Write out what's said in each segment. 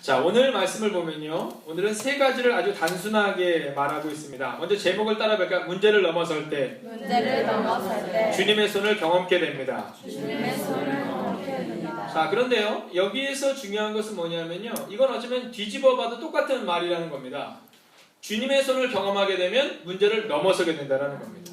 자, 오늘 말씀을 보면요. 오늘은 세 가지를 아주 단순하게 말하고 있습니다. 먼저 제목을 따라 볼까? 문제를 넘어설 때 문제를 넘어설 때 주님의 손을 경험케 됩니다. 주님의 손을 경험케 됩니다. 자, 그런데요. 여기에서 중요한 것은 뭐냐면요. 이건 어쩌면 뒤집어 봐도 똑같은 말이라는 겁니다. 주님의 손을 경험하게 되면 문제를 넘어서게 된다는 겁니다.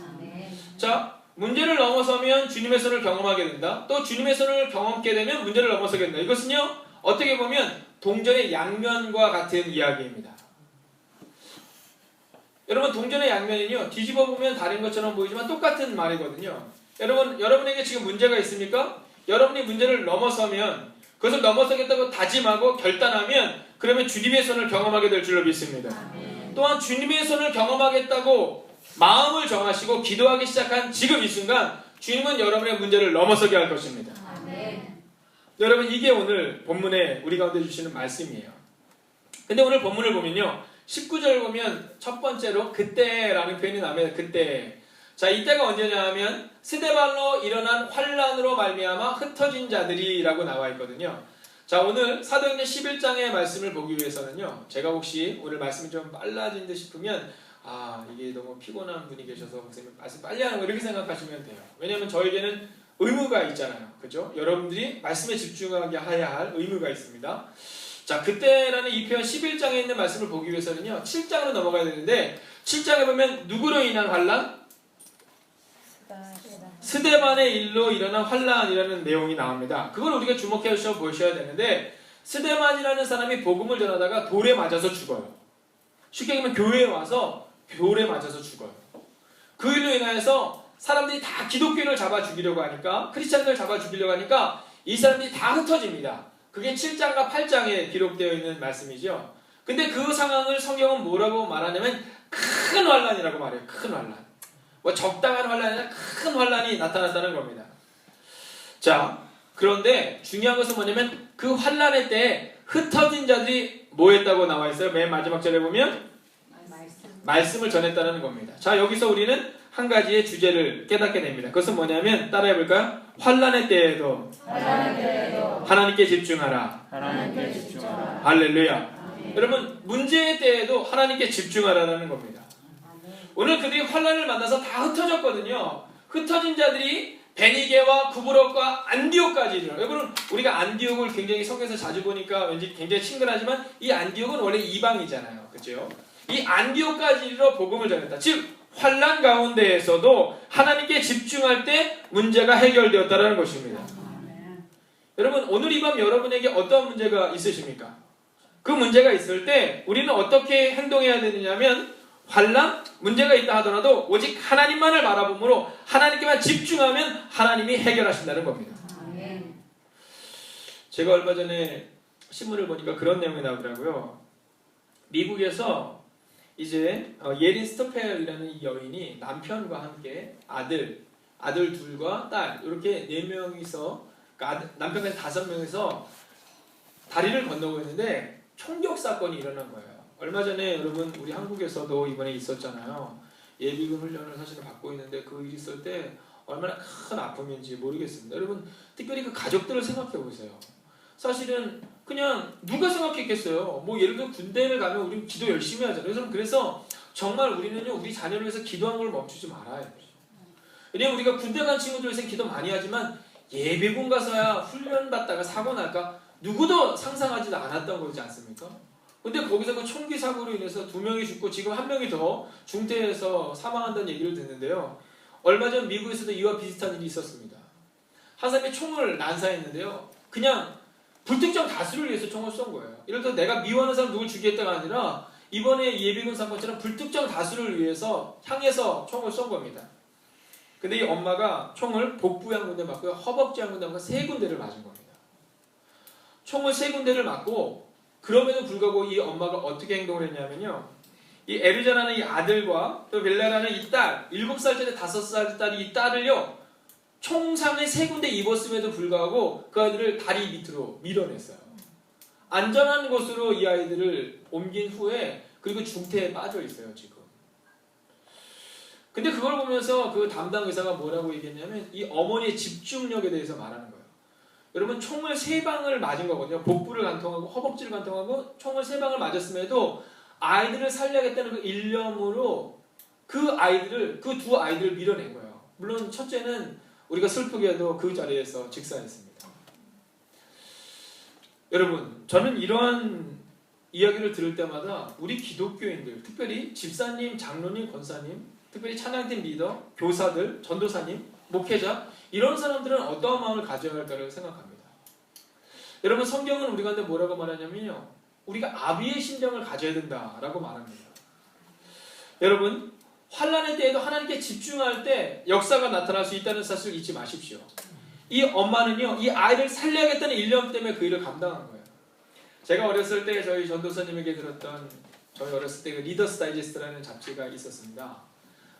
자, 문제를 넘어서면 주님의 손을 경험하게 된다. 또 주님의 손을 경험케 되면 문제를 넘어서게 된다. 이것은요, 어떻게 보면 동전의 양면과 같은 이야기입니다. 여러분, 동전의 양면은요, 뒤집어 보면 다른 것처럼 보이지만 똑같은 말이거든요. 여러분, 여러분에게 지금 문제가 있습니까? 여러분이 문제를 넘어서면, 그것을 넘어서겠다고 다짐하고 결단하면, 그러면 주님의 손을 경험하게 될 줄로 믿습니다. 또한 주님의 손을 경험하겠다고 마음을 정하시고 기도하기 시작한 지금 이 순간 주님은 여러분의 문제를 넘어서게 할 것입니다. 여러분 이게 오늘 본문에 우리 가운데 주시는 말씀이에요. 근데 오늘 본문을 보면요. 19절 보면 첫 번째로 그때라는 표현이 나옵니다. 그때. 자, 이때가 언제냐 하면 스데발로 일어난 환란으로 말미암아 흩어진 자들이라고 나와 있거든요. 자, 오늘 사도행전 11장의 말씀을 보기 위해서는요. 제가 혹시 오늘 말씀이 좀 빨라진 듯 싶으면 아, 이게 너무 피곤한 분이 계셔서 목사님 말씀 빨리 하는 거 이렇게 생각하시면 돼요. 왜냐면 저에게는 의무가 있잖아요. 그죠? 여러분들이 말씀에 집중하게 해야 할 의무가 있습니다. 자, 그때라는 이 표현 11장에 있는 말씀을 보기 위해서는요. 7장으로 넘어가야 되는데 7장에 보면 누구로 인한 환란? 스데반의 일로 일어난 환란이라는 내용이 나옵니다. 그걸 우리가 주목해서 보셔야 되는데 스데반이라는 사람이 복음을 전하다가 돌에 맞아서 죽어요. 쉽게 얘기하면 교회에 와서 돌에 맞아서 죽어요. 그 일로 인하여서 사람들이 다 기독교를 잡아 죽이려고 하니까 크리스찬들 잡아 죽이려고 하니까 이 사람들이 다 흩어집니다. 그게 7장과 8장에 기록되어 있는 말씀이죠. 근데 그 상황을 성경은 뭐라고 말하냐면 큰 환란이라고 말해요. 큰 환란. 뭐 적당한 환란이 아니라 큰 환란이 나타났다는 겁니다. 자, 그런데 중요한 것은 뭐냐면 그 환란의 때에 흩어진 자들이 뭐 했다고 나와 있어요? 맨 마지막 절에 보면 말씀을 전했다는 겁니다. 자, 여기서 우리는 한 가지의 주제를 깨닫게 됩니다. 그것은 뭐냐면 따라해 볼까요? 환란의 때에도 하나님께 집중하라. 하나님께 집중하라. 할렐루야. 여러분 문제의 때에도 하나님께 집중하라는 겁니다. 오늘 그들이 환란을 만나서 다 흩어졌거든요. 흩어진 자들이 베니게와 구브럭과 안디옥까지 이르러. 여러분 우리가 안디옥을 굉장히 성경에서 자주 보니까 왠지 굉장히 친근하지만 이 안디옥은 원래 이방이잖아요. 그죠? 이 안디옥까지 이르러 복음을 전했다. 즉 환란 가운데에서도 하나님께 집중할 때 문제가 해결되었다는 것입니다. 여러분 오늘 이 밤 여러분에게 어떤 문제가 있으십니까? 그 문제가 있을 때 우리는 어떻게 행동해야 되느냐면 환란 문제가 있다 하더라도 오직 하나님만을 바라보므로 하나님께만 집중하면 하나님이 해결하신다는 겁니다. 제가 얼마 전에 신문을 보니까 그런 내용이 나오더라고요. 미국에서 이제 어, 예린 스토펠이라는 이 여인이 남편과 함께 아들, 아들 둘과 딸 이렇게 네 명이서 그러니까 남편까지 다섯 명이서 다리를 건너고 있는데 총격 사건이 일어난 거예요. 얼마 전에 여러분 우리 한국에서도 이번에 있었잖아요. 예비군 훈련을 사실 받고 있는데 그 일이 있을 때 얼마나 큰 아픔인지 모르겠습니다. 여러분 특별히 그 가족들을 생각해 보세요. 사실은 그냥 누가 생각했겠어요. 뭐 예를 들어 군대를 가면 우리 기도 열심히 하잖아요. 그래서 그래서 정말 우리는요 우리 자녀를 위해서 기도하는 걸 멈추지 말아야 돼요. 왜냐면 우리가 군대 간 친구들 위해서 기도 많이 하지만 예비군 가서야 훈련 받다가 사고 날까 누구도 상상하지도 않았던 거지 않습니까? 근데 거기서 그 총기 사고로 인해서 두 명이 죽고 지금 한 명이 더 중태에서 사망한다는 얘기를 듣는데요. 얼마 전 미국에서도 이와 비슷한 일이 있었습니다. 한 사람이 총을 난사했는데요. 그냥 불특정 다수를 위해서 총을 쏜 거예요. 예를 들어 내가 미워하는 사람 누굴 죽이겠다가 아니라 이번에 예비군 사건처럼 불특정 다수를 위해서 향해서 총을 쏜 겁니다. 근데 이 엄마가 총을 복부에 한 군데 맞고요. 허벅지 한 군데 맞고 세 군데를 맞은 겁니다. 총을 세 군데를 맞고 그럼에도 불구하고 이 엄마가 어떻게 행동을 했냐면요. 이 에르자라는 이 아들과 또 벨라라는 이 딸, 일곱 살짜리 다섯 살 딸이 이 딸을요. 총상을 세 군데 입었음에도 불구하고 그 아이들을 다리 밑으로 밀어냈어요. 안전한 곳으로 이 아이들을 옮긴 후에 그리고 중태에 빠져 있어요 지금. 근데 그걸 보면서 그 담당 의사가 뭐라고 얘기했냐면 이 어머니의 집중력에 대해서 말하는 거예요. 여러분 총을 세 방을 맞은 거거든요. 복부를 관통하고 허벅지를 관통하고 총을 세 방을 맞았음에도 아이들을 살려야겠다는 그 일념으로 그 아이들을 그 두 아이들을 밀어낸 거예요. 물론 첫째는 우리가 슬프게도 그 자리에서 직사했습니다. 여러분, 저는 이러한 이야기를 들을 때마다 우리 기독교인들, 특별히 집사님, 장로님, 권사님, 특별히 찬양팀 리더, 교사들, 전도사님, 목회자 이런 사람들은 어떠한 마음을 가져야 할까를 생각합니다. 여러분 성경은 우리 가운데 뭐라고 말하냐면요. 우리가 아비의 심정을 가져야 된다라고 말합니다. 여러분 환란의 때에도 하나님께 집중할 때 역사가 나타날 수 있다는 사실을 잊지 마십시오. 이 엄마는요, 이 아이를 살려야겠다는 일념 때문에 그 일을 감당한 거예요. 제가 어렸을 때 저희 전도사님에게 들었던 저희 어렸을 때 그 리더스 다이제스트라는 잡지가 있었습니다.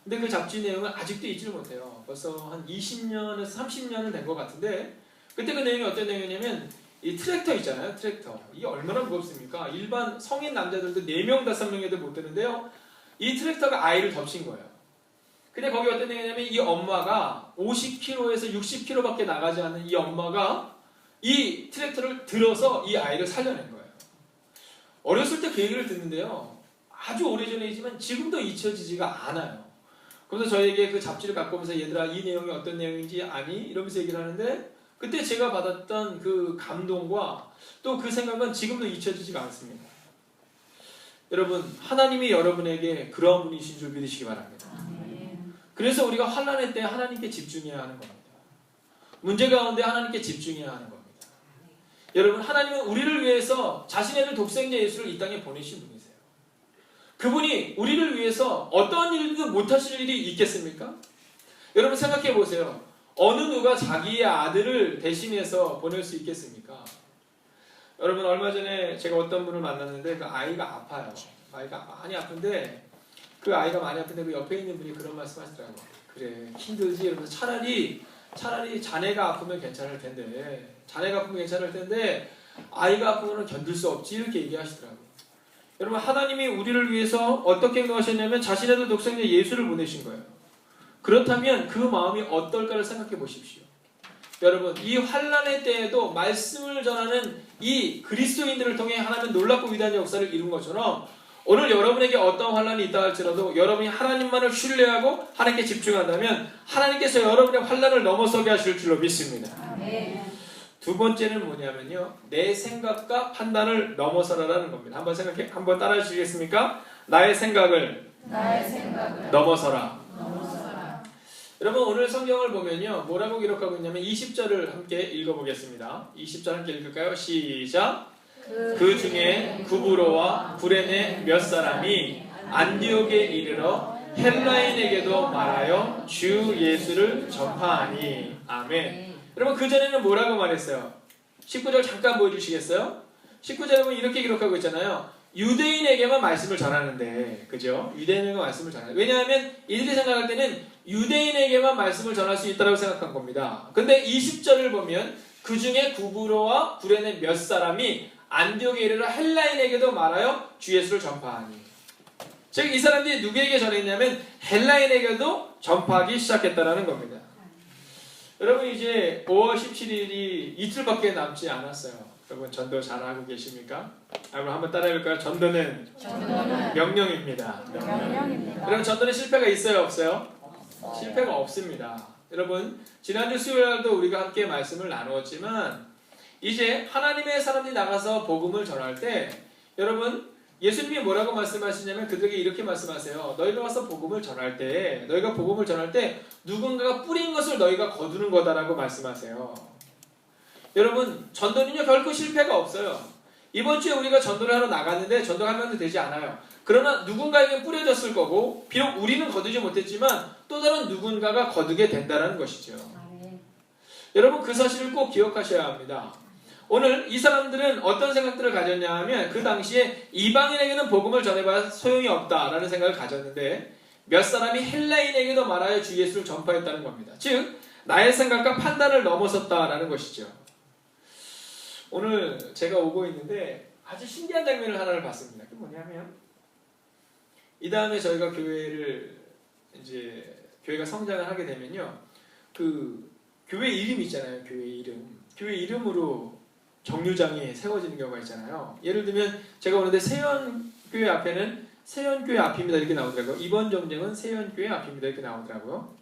근데 그 잡지 내용을 아직도 잊지를 못해요. 벌써 한 20년에서 30년은 된 것 같은데 그때 그 내용이 어떤 내용이냐면 이 트랙터 있잖아요. 트랙터. 이게 얼마나 무겁습니까? 일반 성인 남자들도 4명, 5명에도 못 되는데요. 이 트랙터가 아이를 덮친 거예요. 근데 거기 어떤 내용이냐면 이 엄마가 50km에서 60km밖에 나가지 않는 이 엄마가 이 트랙터를 들어서 이 아이를 살려낸 거예요. 어렸을 때 그 얘기를 듣는데요. 아주 오래전이지만 지금도 잊혀지지가 않아요. 그래서 저에게 그 잡지를 갖고 오면서 얘들아 이 내용이 어떤 내용인지 아니? 이러면서 얘기를 하는데 그때 제가 받았던 그 감동과 또 그 생각은 지금도 잊혀지지가 않습니다. 여러분 하나님이 여러분에게 그러한 분이신 줄 믿으시기 바랍니다. 그래서 우리가 환란의 때 하나님께 집중해야 하는 겁니다. 문제 가운데 하나님께 집중해야 하는 겁니다. 여러분 하나님은 우리를 위해서 자신의 독생자 예수를 이 땅에 보내신 분이세요. 그분이 우리를 위해서 어떠한 일도 못하실 일이 있겠습니까? 여러분 생각해 보세요. 어느 누가 자기의 아들을 대신해서 보낼 수 있겠습니까? 여러분 얼마 전에 제가 어떤 분을 만났는데 그 아이가 아파요. 아이가 많이 아픈데 그 아이가 많이 아픈데 그 옆에 있는 분이 그런 말씀 하시더라고. 그래 힘들지 이러면서 차라리 차라리 자네가 아프면 괜찮을 텐데 자네가 아프면 괜찮을 텐데 아이가 거는 견딜 수 없지 이렇게 얘기하시더라고요. 여러분 하나님이 우리를 위해서 어떻게 행동하셨냐면 자신의 독생자 예수를 보내신 거예요. 그렇다면 그 마음이 어떨까를 생각해 보십시오. 여러분 이 환란의 때에도 말씀을 전하는 이 그리스도인들을 통해 하나님은 놀랍고 위대한 역사를 이룬 것처럼 오늘 여러분에게 어떤 환란이 있다 할지라도 여러분이 하나님만을 신뢰하고 하나님께 집중한다면 하나님께서 여러분의 환란을 넘어서게 하실 줄로 믿습니다. 두 번째는 뭐냐면요. 내 생각과 판단을 넘어서라라는 겁니다. 한번 생각해 한번 따라해 주시겠습니까? 나의 생각을 나의 생각을 넘어서라. 넘어서라. 여러분 오늘 성경을 보면요. 뭐라고 기록하고 있냐면 20절을 함께 읽어보겠습니다. 20절 함께 읽을까요? 시작. 그 중에 구브로와 구레네 몇 사람이 안디옥에 이르러 헬라인에게도 말하여 주 예수를 전파하니 아멘. 여러분 그 전에는 뭐라고 말했어요? 19절 잠깐 보여주시겠어요? 19절에 보면 이렇게 기록하고 있잖아요. 유대인에게만 말씀을 전하는데, 그죠? 유대인에게만 말씀을 전하는. 왜냐하면 이들이 생각할 때는 유대인에게만 말씀을 전할 수 있다고 생각한 겁니다. 근데 20절을 보면 그 중에 구브로와 구레네 몇 사람이 안디옥에 이르러 헬라인에게도 말하여 주 예수를 전파하니. 즉 이 사람들이 누구에게 전했냐면 헬라인에게도 전파하기 시작했다라는 겁니다. 여러분 이제 5월 17일이 이틀밖에 남지 않았어요. 여러분 전도 잘하고 계십니까? 여러분 한번 따라해볼까요? 전도는 전도는 명령입니다. 명령입니다. 여러분 전도는 실패가 있어요, 없어요? 실패가 없습니다. 여러분 지난주 수요일날도 우리가 함께 말씀을 나누었지만 이제 하나님의 사람들이 나가서 복음을 전할 때 여러분 예수님이 뭐라고 말씀하시냐면 그들에게 이렇게 말씀하세요. 너희가 와서 복음을 전할 때 너희가 복음을 전할 때 누군가가 뿌린 것을 너희가 거두는 거다라고 말씀하세요. 여러분 전도는요 결코 실패가 없어요. 이번 주에 우리가 전도를 하러 나갔는데 전도하면 되지 않아요. 그러나 누군가에게 뿌려졌을 거고 비록 우리는 거두지 못했지만 또 다른 누군가가 거두게 된다는 것이죠. 여러분 그 사실을 꼭 기억하셔야 합니다. 오늘 이 사람들은 어떤 생각들을 가졌냐 하면 그 당시에 이방인에게는 복음을 전해봐야 소용이 없다라는 생각을 가졌는데 몇 사람이 헬라인에게도 말하여 주 예수를 전파했다는 겁니다. 즉 나의 생각과 판단을 넘어섰다라는 것이죠. 오늘 제가 오고 있는데 아주 신기한 장면을 하나를 봤습니다. 그게 뭐냐면 이 다음에 저희가 교회를 이제 교회가 성장을 하게 되면요. 그 교회 이름 있잖아요. 교회 이름. 교회 이름으로 정류장이 세워지는 경우가 있잖아요. 예를 들면 제가 오는데 세연교회 앞에는 세연교회 앞입니다 이렇게 나오더라고요. 이번 정쟁은 세연교회 앞입니다 이렇게 나오더라고요.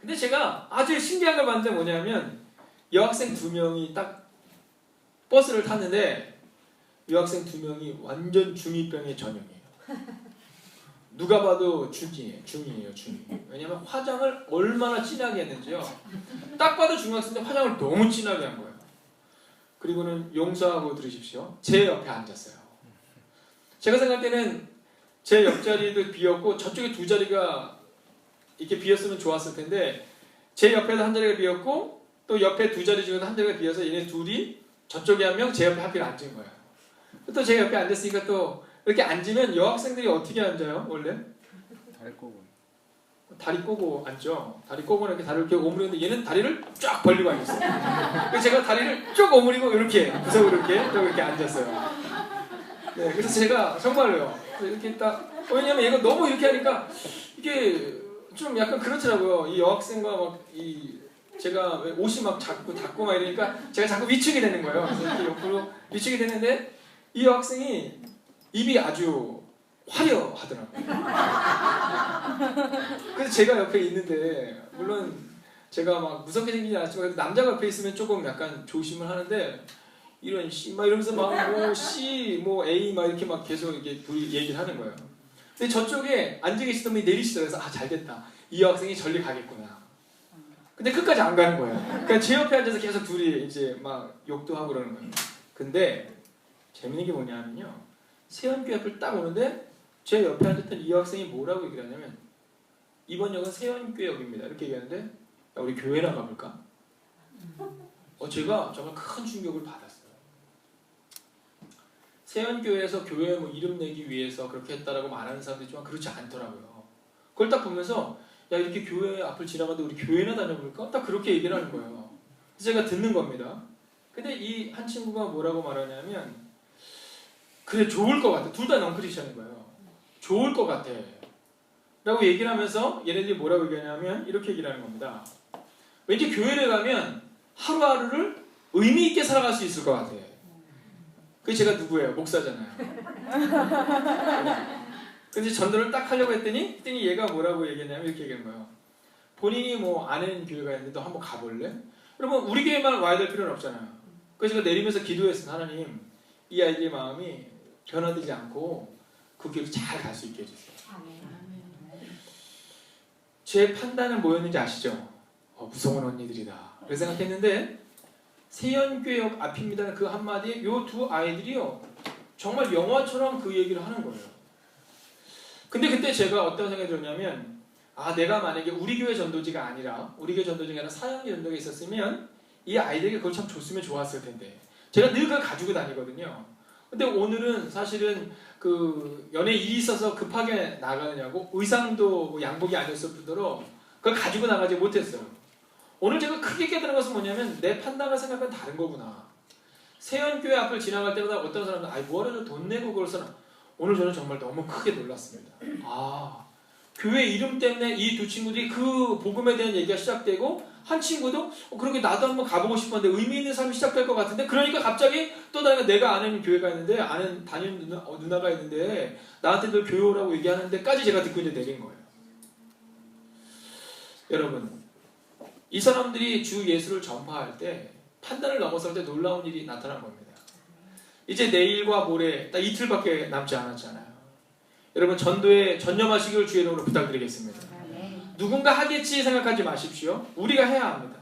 근데 제가 아주 신기한 걸 봤는데 뭐냐면 여학생 두 명이 딱 버스를 탔는데 여학생 두 명이 완전 중2병의 전형이에요. 누가 봐도 중이에요. 중이에요. 중. 왜냐면 화장을 얼마나 진하게 했는지요. 딱 봐도 중학생인데 화장을 너무 진하게 한 거예요. 그리고는 용서하고 들으십시오. 제 옆에 앉았어요. 제가 생각할 때는 제 옆자리도 비었고 저쪽에 두 자리가 이렇게 비었으면 좋았을 텐데 제 옆에도 한 자리가 비었고 또 옆에 두 자리 중에도 한 자리가 비어서 얘네 둘이 저쪽에 한 명, 제 옆에 하필 앉은 거예요. 또 제 옆에 앉았으니까 또 이렇게 앉으면 여학생들이 어떻게 앉아요? 원래 다리 꼬고 다리 꼬고 앉죠. 다리 꼬고 이렇게 다리를 이렇게 오므리는데 얘는 다리를 쫙 벌리고 앉았어요. 그래서 제가 다리를 쭉 오므리고 이렇게 구석으로 이렇게 또 이렇게 앉았어요. 네, 그래서 제가 정말로요. 이렇게 딱 왜냐면 얘가 너무 이렇게 하니까 이게 좀 약간 그렇더라고요. 이 여학생과 막 이 제가 왜 옷이 막 자꾸 닿고 막 이러니까 제가 자꾸 위축이 되는 거예요. 그래서 이렇게 옆으로 위축이 되는데 이 여학생이 입이 아주 화려하더라고요. 그래서 제가 옆에 있는데 물론 제가 막 무섭게 생기지 않았지만 남자가 옆에 있으면 조금 약간 조심을 하는데 이런 씨 막 이러면서 막뭐 C 뭐 A 막 이렇게 막 계속 이렇게 둘이 얘기를 하는 거예요. 근데 저쪽에 앉아 계시던 분이 내리시더라고요. 그래서 아 잘됐다. 이 여학생이 전리 가겠구나. 근데 끝까지 안 가는 거예요. 그러니까 제 옆에 앉아서 계속 둘이 이제 막 욕도 하고 그러는 거예요. 근데 재밌는 게 뭐냐면요. 세연교 앞을 딱 오는데 제 옆에 앉았던 이 여학생이 뭐라고 얘기를 하냐면 이번 역은 세연교역입니다. 이렇게 얘기하는데 야, 우리 교회나 가볼까? 어, 제가 정말 큰 충격을 받았어요. 세연교회에서 교회 뭐 이름 내기 위해서 그렇게 했다라고 말하는 사람도 있지만 그렇지 않더라고요. 그걸 딱 보면서 야 이렇게 교회 앞을 지나가는데 우리 교회나 다녀볼까? 딱 그렇게 얘기를 하는 거예요. 제가 듣는 겁니다. 근데 이 한 친구가 뭐라고 말하냐면 그래 좋을 것 같아. 둘 다 넌크리스천인 거예요. 좋을 것 같아. 라고 얘기를 하면서 얘네들이 뭐라고 얘기하냐면 이렇게 얘기를 하는 겁니다. 왠지 교회를 가면 하루하루를 의미 있게 살아갈 수 있을 것 같아. 그 제가 누구예요? 목사잖아요. 근데 전도를 딱 하려고 했더니 했더니 얘가 뭐라고 얘기했냐면 이렇게 얘기한 거예요. 본인이 뭐 아는 교회가 있는데 너 한번 가볼래? 그러면 우리 교회만 와야 될 필요는 없잖아요. 그래서 제가 내리면서 기도했어요. 하나님 이 아이의 마음이 변화되지 않고 그 길을 잘갈 수 있게 해주세요. 제 판단은 뭐였는지 아시죠? 어, 무서운 언니들이다. 그래서 생각했는데 세연교역 앞입니다는 그 한마디에 요 두 아이들이요 정말 영화처럼 그 얘기를 하는 거예요. 근데 그때 제가 어떤 생각이 들었냐면 아 내가 만약에 우리 교회 전도지가 아니라 우리 교회 전도지가 아니라 사양의 전도가 있었으면 이 아이들에게 그걸 참 줬으면 좋았을 텐데 제가 늘 그걸 가지고 다니거든요. 근데 오늘은 사실은 그 연애 일이 있어서 급하게 나가느냐고 의상도 뭐 양복이 아니었을 뿐더러 그걸 가지고 나가지 못했어요. 오늘 제가 크게 깨달은 것은 뭐냐면 내 판단과 생각은 다른 거구나. 세연교회 앞을 지나갈 때마다 어떤 사람은 아이 뭐하러 돈 내고 그걸 써나 오늘 저는 정말 너무 크게 놀랐습니다. 아 교회 이름 때문에 이 두 친구들이 그 복음에 대한 얘기가 시작되고 한 친구도 어, 그렇게 나도 한번 가보고 싶었는데 의미 있는 삶이 시작될 것 같은데 그러니까 갑자기 또 다른 내가 아는 교회가 있는데 아는 다니는 누나, 어, 누나가 있는데 나한테 늘 교회 오라고 얘기하는데까지 제가 듣고 이제 내린 거예요. 여러분 이 사람들이 주 예수를 전파할 때 판단을 넘어설 때 놀라운 일이 나타난 겁니다. 이제 내일과 모레 딱 이틀밖에 남지 않았잖아요. 여러분 전도에 전념하시길 주의 이름으로 부탁드리겠습니다. 누군가 하겠지 생각하지 마십시오. 우리가 해야 합니다.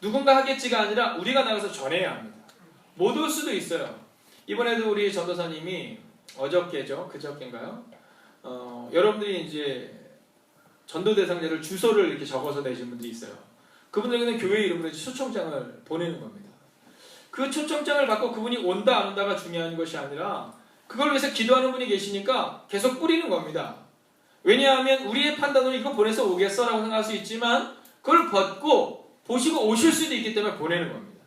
누군가 하겠지가 아니라 우리가 나가서 전해야 합니다. 못 올 수도 있어요. 이번에도 우리 전도사님이 어저께죠, 그저께인가요? 어, 여러분들이 이제 전도 대상자를 주소를 이렇게 적어서 내신 분들이 있어요. 그분들에게는 교회 이름으로 초청장을 보내는 겁니다. 그 초청장을 받고 그분이 온다 안 온다가 중요한 것이 아니라 그걸 위해서 기도하는 분이 계시니까 계속 뿌리는 겁니다. 왜냐하면 우리의 판단으로 이거 보내서 오겠어라고 생각할 수 있지만 그걸 벗고 보시고 오실 수도 있기 때문에 보내는 겁니다.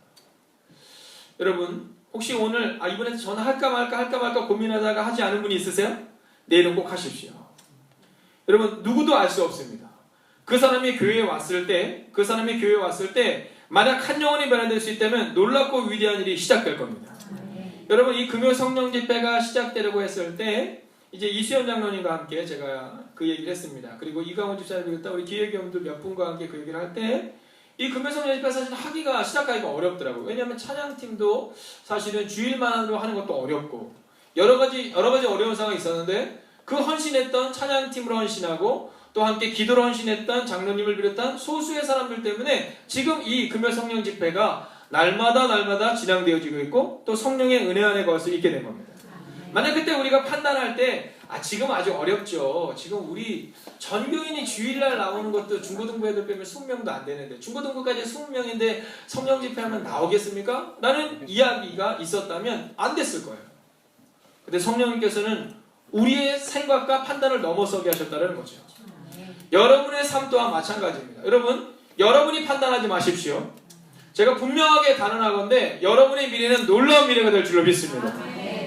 여러분 혹시 오늘 아 이번에 전화할까 말까 할까 말까 고민하다가 하지 않은 분이 있으세요? 내일은 꼭 하십시오. 여러분 누구도 알 수 없습니다. 그 사람이 교회에 왔을 때, 그 사람이 교회에 왔을 때 만약 한 영혼이 변화될 수 있다면 놀랍고 위대한 일이 시작될 겁니다. 여러분 이 금요 성령 집회가 시작되려고 했을 때 이제 이수연 장로님과 함께 제가 그 얘기를 했습니다. 그리고 이강원 집사님 비롯한 우리 기획위원들 몇 분과 함께 그 얘기를 할 때 이 금요 성령 집회 사실 하기가 시작하기가 어렵더라고요. 왜냐하면 찬양팀도 사실은 주일만으로 하는 것도 어렵고 여러 가지 여러 가지 어려운 상황이 있었는데 그 헌신했던 찬양팀으로 헌신하고 또 함께 기도로 헌신했던 장로님을 비롯한 소수의 사람들 때문에 지금 이 금요 성령 집회가 날마다 날마다 진행되어지고 있고 또 성령의 은혜 안에 수 있게 된 겁니다. 만약 그때 우리가 판단할 때, 아, 지금 아주 어렵죠. 지금 우리 전교인이 주일날 나오는 것도 중고등부 애들 빼면 20명도 안 되는데, 중고등부까지 20명인데 성령 집회하면 나오겠습니까? 라는 이야기가 있었다면 안 됐을 거예요. 근데 성령님께서는 우리의 생각과 판단을 넘어서게 하셨다는 거죠. 여러분의 삶 또한 마찬가지입니다. 여러분, 여러분이 판단하지 마십시오. 제가 분명하게 단언하건데 여러분의 미래는 놀라운 미래가 될 줄로 믿습니다.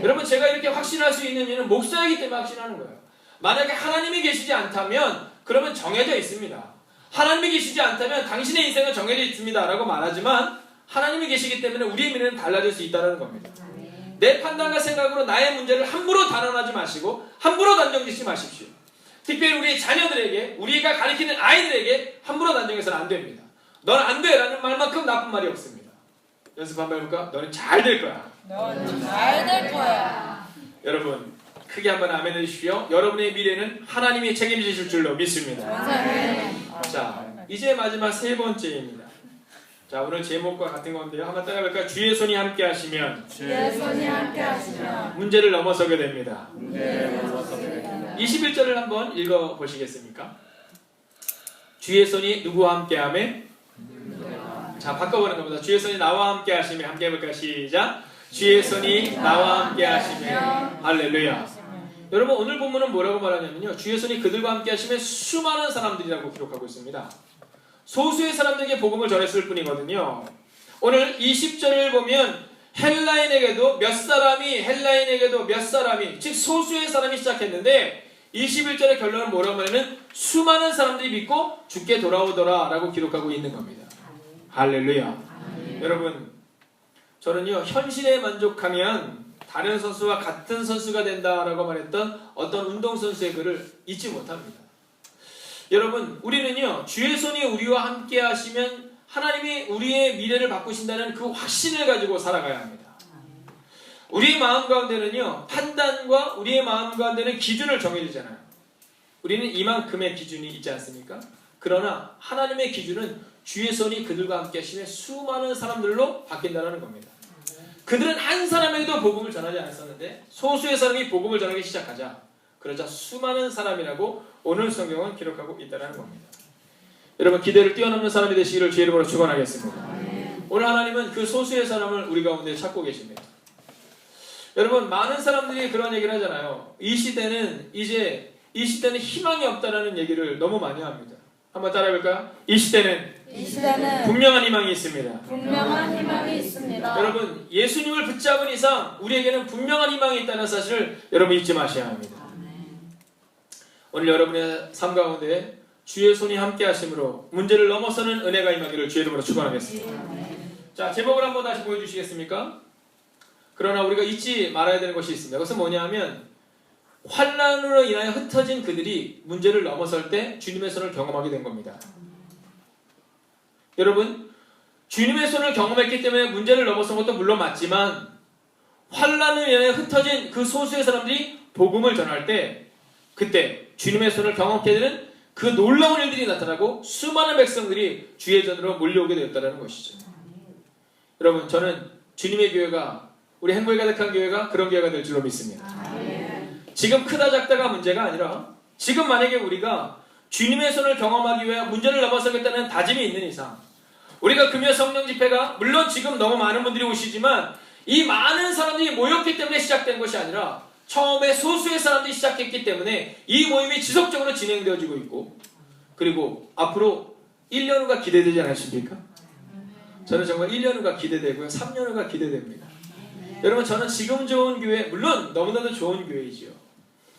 여러분 제가 이렇게 확신할 수 있는 이유는 목사이기 때문에 확신하는 거예요. 만약에 하나님이 계시지 않다면 그러면 정해져 있습니다. 하나님이 계시지 않다면 당신의 인생은 정해져 있습니다라고 말하지만 하나님이 계시기 때문에 우리의 미래는 달라질 수 있다는 겁니다. 내 판단과 생각으로 나의 문제를 함부로 단언하지 마시고 함부로 단정 짓지 마십시오. 특별히 우리 자녀들에게 우리가 가르치는 아이들에게 함부로 단정해서는 안 됩니다. 넌 안 돼라는 말만큼 나쁜 말이 없습니다. 연습 한번 해볼까? 너는 잘 될 거야. 넌잘될 거야. 여러분 크게 한번 아멘 해주십시오. 여러분의 미래는 하나님이 책임지실 줄로 믿습니다. 자 이제 마지막 세 번째입니다. 자 오늘 제목과 같은 건데요. 한번 따라볼까요? 주의 손이 함께 하시면 주의 손이 함께 하시면 문제를 넘어서게 됩니다. 문제를 넘어서게 됩니다. 21절을 한번 읽어 보시겠습니까? 주의 손이 누구와 함께 하매? 자 바꿔보는 겁니다. 주의 손이 나와 함께 하시며 함께 해볼까요? 시작. 주의 손이 나와 함께 하시며 할렐루야. 여러분 오늘 본문은 뭐라고 말하냐면요. 주의 손이 그들과 함께 하시며 수많은 사람들이라고 기록하고 있습니다. 소수의 사람들에게 복음을 전했을 뿐이거든요. 오늘 20절을 보면 헬라인에게도 몇 사람이 헬라인에게도 몇 사람이 즉 소수의 사람이 시작했는데 21절의 결론은 뭐라고 하냐면 수많은 사람들이 믿고 죽게 돌아오더라 라고 기록하고 있는 겁니다. 할렐루야. 여러분 저는요 현실에 만족하면 다른 선수와 같은 선수가 된다라고 말했던 어떤 운동선수의 글을 잊지 못합니다. 여러분 우리는요 주의 손이 우리와 함께 하시면 하나님이 우리의 미래를 바꾸신다는 그 확신을 가지고 살아가야 합니다. 우리의 마음 가운데는요 판단과 우리의 마음 가운데는 기준을 정해지잖아요. 우리는 이만큼의 기준이 있지 않습니까? 그러나 하나님의 기준은 주의 손이 그들과 함께 하시며 수많은 사람들로 바뀐다는 겁니다. 그들은 한 사람에게도 복음을 전하지 않았었는데 소수의 사람이 복음을 전하기 시작하자 그러자 수많은 사람이라고 오늘 성경은 기록하고 있다는 겁니다. 여러분 기대를 뛰어넘는 사람이 되시기를 주의 이름으로 축원하겠습니다. 오늘 하나님은 그 소수의 사람을 우리 가운데 찾고 계십니다. 여러분 많은 사람들이 그런 얘기를 하잖아요. 이 시대는 이제 이 시대는 희망이 없다라는 얘기를 너무 많이 합니다. 한번 따라해볼까요? 이 시대는 이 시대는 분명한 희망이 있습니다. 분명한 희망이 있습니다. 여러분 예수님을 붙잡은 이상 우리에게는 분명한 희망이 있다는 사실을 여러분 잊지 마셔야 합니다. 오늘 여러분의 삶 가운데 주의 손이 함께 하심으로 문제를 넘어서는 은혜가 임하기를 주의 이름으로 축원하겠습니다. 자 제목을 한번 다시 보여주시겠습니까? 그러나 우리가 잊지 말아야 되는 것이 있습니다. 그것은 뭐냐면 환란으로 인하여 흩어진 그들이 문제를 넘어설 때 주님의 손을 경험하게 된 겁니다. 여러분 주님의 손을 경험했기 때문에 문제를 넘어선 것도 물론 맞지만 환란을 인해 흩어진 그 소수의 사람들이 복음을 전할 때 그때 주님의 손을 경험하게 되는 그 놀라운 일들이 나타나고 수많은 백성들이 주의 전으로 몰려오게 되었다는 것이죠. 여러분 저는 주님의 교회가 우리 행복이 가득한 교회가 그런 교회가 될 줄로 믿습니다. 지금 크다 작다가 문제가 아니라 지금 만약에 우리가 주님의 손을 경험하기 위해 문제를 넘어서겠다는 다짐이 있는 이상 우리가 금요 성령 집회가 물론 지금 너무 많은 분들이 오시지만 이 많은 사람들이 모였기 때문에 시작된 것이 아니라 처음에 소수의 사람들이 시작했기 때문에 이 모임이 지속적으로 진행되어지고 있고 그리고 앞으로 1년 후가 기대되지 않으십니까? 저는 정말 1년 후가 기대되고요. 3년 후가 기대됩니다. 여러분 저는 지금 좋은 교회 물론 너무나도 좋은 교회이지요.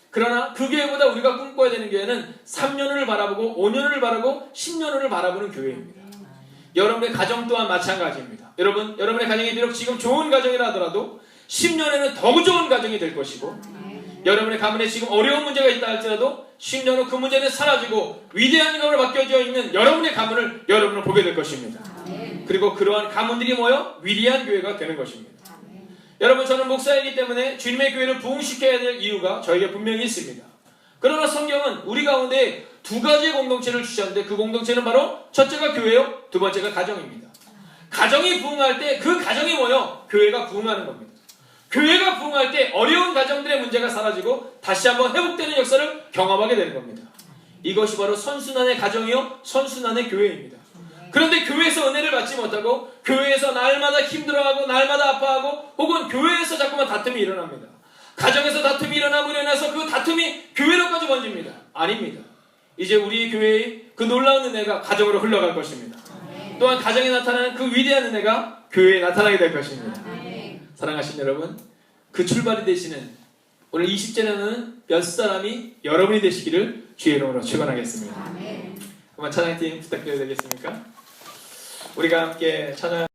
그러나 그 교회보다 우리가 꿈꿔야 되는 교회는 3년 후를 바라보고 5년 후를 바라보고 10년 후를 바라보는 교회입니다. 여러분의 가정 또한 마찬가지입니다. 여러분, 여러분의 가정이 비록 지금 좋은 가정이라 하더라도 10년에는 더 좋은 가정이 될 것이고 여러분의 가문에 지금 어려운 문제가 있다 할지라도 10년 후 그 문제는 사라지고 위대한 가문으로 바뀌어져 있는 여러분의 가문을 여러분은 보게 될 것입니다. 그리고 그러한 가문들이 모여 위대한 교회가 되는 것입니다. 여러분 저는 목사이기 때문에 주님의 교회를 부흥시켜야 될 이유가 저에게 분명히 있습니다. 그러나 성경은 우리 가운데 두 가지의 공동체를 주셨는데 그 공동체는 바로 첫째가 교회요, 두 번째가 가정입니다. 가정이 부흥할 때 그 가정이 모여 교회가 부흥하는 겁니다. 교회가 부흥할 때 어려운 가정들의 문제가 사라지고 다시 한번 회복되는 역사를 경험하게 되는 겁니다. 이것이 바로 선순환의 가정이요, 선순환의 교회입니다. 그런데 교회에서 은혜를 받지 못하고 교회에서 날마다 힘들어하고 날마다 아파하고 혹은 교회에서 자꾸만 다툼이 일어납니다. 가정에서 다툼이 일어나고 일어나서 그 다툼이 교회로까지 번집니다. 아닙니다. 이제 우리 교회의 그 놀라운 은혜가 가정으로 흘러갈 것입니다. 또한 가정에 나타나는 그 위대한 은혜가 교회에 나타나게 될 것입니다. 사랑하신 여러분, 그 출발이 되시는 오늘 20제년은 몇 사람이 여러분이 되시기를 주의 이름으로 축원하겠습니다. 한번 찬양팀 부탁드려도 되겠습니까? 우리가 함께 찬양